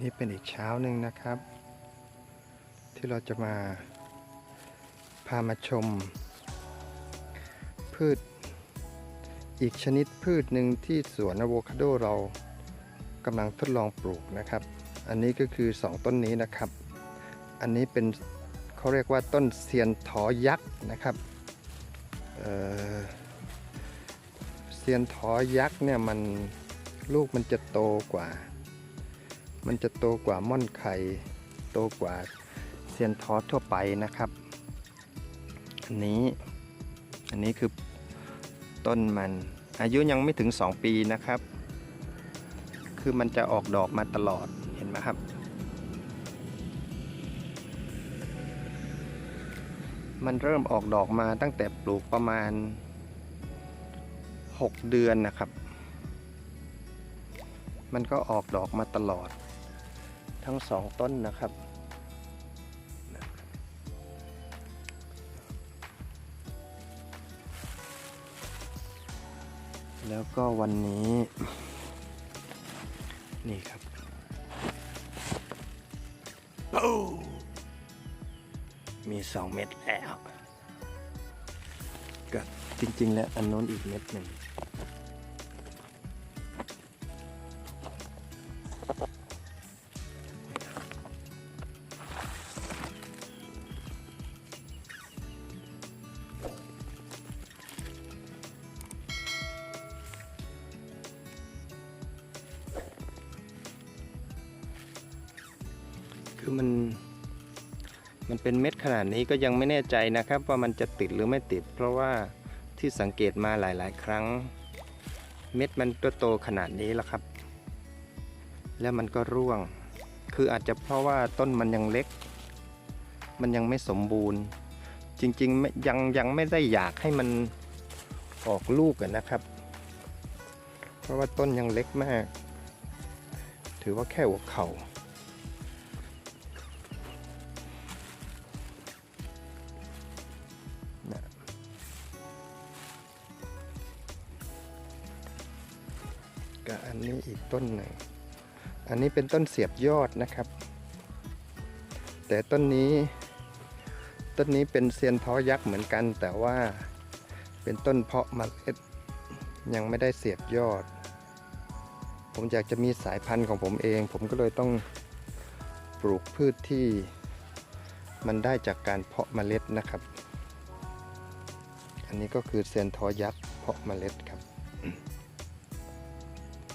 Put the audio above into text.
นี่เป็นอีกเช้าหนึ่งนะครับ ที่เราจะมาพามาชม พืช อีกชนิดพืชหนึ่งที่สวนอะโวคาโดเรากำลังทดลองปลูกนะครับ อันนี้ก็คือ 2 ต้นนี้นะครับ อันนี้เป็นเขาเรียกว่าต้นเซียนถอยักษ์นะครับเเซียนถอยักษ์เนี่ยมันลูกมันจะโตกว่า มันจะโตกว่าม่อนไข่ โตกว่าเซียนทอสทั่วไปนะครับ อันนี้ อันนี้คือต้นมัน อายุยังไม่ถึง 2 ปีนะครับ คือมันจะออกดอกมาตลอด เห็นไหมครับ มันเริ่มออกดอกมาตั้งแต่ปลูกประมาณ 6 เดือนนะครับ มันก็ออกดอกมาตลอด ทั้งสองต้นนะครับ แล้วก็วันนี้ นี่ครับมีสองเม็ดแล้วก็จริง ๆ แล้วอันโน้นอีกเม็ดหนึ่ง คือมัน มันเป็นเม็ดขนาดนี้ก็ยังไม่แน่ใจนะครับ ว่ามันจะติดหรือไม่ติด เพราะว่าที่สังเกตมาหลาย ๆ ครั้ง เม็ดมันตัวโตขนาดนี้แล้วครับ แล้วมันก็ร่วง คืออาจจะเพราะว่าต้นมันยังเล็ก มันยังไม่สมบูรณ์ จริงๆยังยังไม่ได้อยากให้มันออกลูกกันนะครับ เพราะว่าต้นยังเล็กมาก ถือว่าแค่หัวเข่า กับอันนี้อีกต้นหนึ่ง อันนี้เป็นต้นเสียบยอดนะครับ แต่ต้นนี้ ต้นนี้เป็นเซียนท้อยักษ์เหมือนกัน แต่ว่าเป็นต้นเพาะเมล็ดยังไม่ได้เสียบยอด ผมอยากจะมีสายพันธุ์ของผมเอง ผมก็เลยต้องปลูกพืชที่มันได้จากการเพาะเมล็ดนะครับ อันนี้ก็คือเซียนทอยักษ์เพาะเมล็ดครับ